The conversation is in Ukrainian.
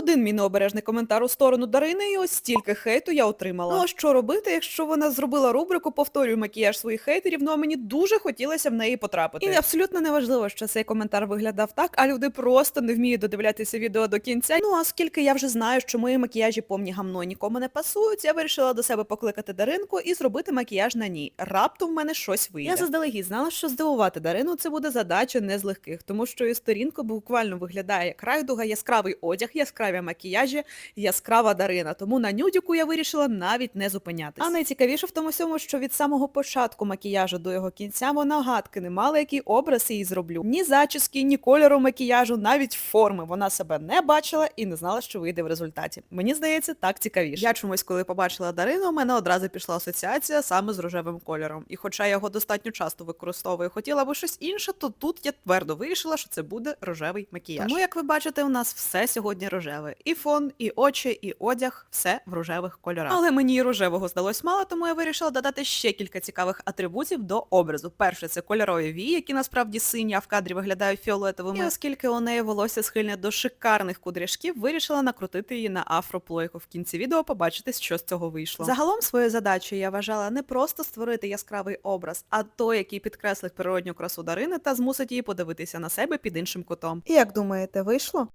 Один мій необережний коментар у сторону Дарини, і ось стільки хейту я отримала. Ну а що робити, якщо вона зробила рубрику Повторюю макіяж своїх хейтерів, ну а мені дуже хотілося в неї потрапити. І абсолютно неважливо, що цей коментар виглядав так, а люди просто не вміють додивлятися відео до кінця. Ну а оскільки я вже знаю, що мої макіяжі повні гамно нікому не пасують, я вирішила до себе покликати Даринку і зробити макіяж на ній. Раптом в мене щось вийде. Я заздалегідь знала, що здивувати Дарину це буде задача не з легких, тому що і сторінка буквально виглядає як райдуга, яскравий одяг, яскраві макіяжі, яскрава Дарина. Тому на нюдіку я вирішила навіть не зупинятися. А найцікавіше в тому всьому, що від самого початку макіяжу до його кінця вона гадки не мала, який образ їй зроблю. Ні зачіски, ні кольору макіяжу, навіть форми. Вона себе не бачила і не знала, що вийде в результаті. Мені здається, так цікавіше. Я чомусь, коли побачила Дарину, у мене одразу пішла асоціація саме з рожевим кольором. І хоча я його достатньо часто використовую, хотіла би щось інше, то тут я твердо вирішила, що це буде рожевий макіяж. Тому, як ви бачите, у нас все сьогодні рожеве. І фон, і очі, і одяг, все в рожевих кольорах. Але мені і рожевого здалось мало, тому я вирішила додати ще кілька цікавих атрибутів до образу. Перше це кольорові вії, які насправді сині, а в кадрі виглядають фіолетовими. І оскільки у неї волосся схильне до шикарних кудряшків, вирішила накрутити її на афроплойку. В кінці відео побачите, що з цього вийшло. Загалом своєю задачею я вважала не просто створити яскравий образ, а той, який підкреслить природню красу Дарини та змусить її подивитися на себе під іншим кутом. І як думаєте, вийшло?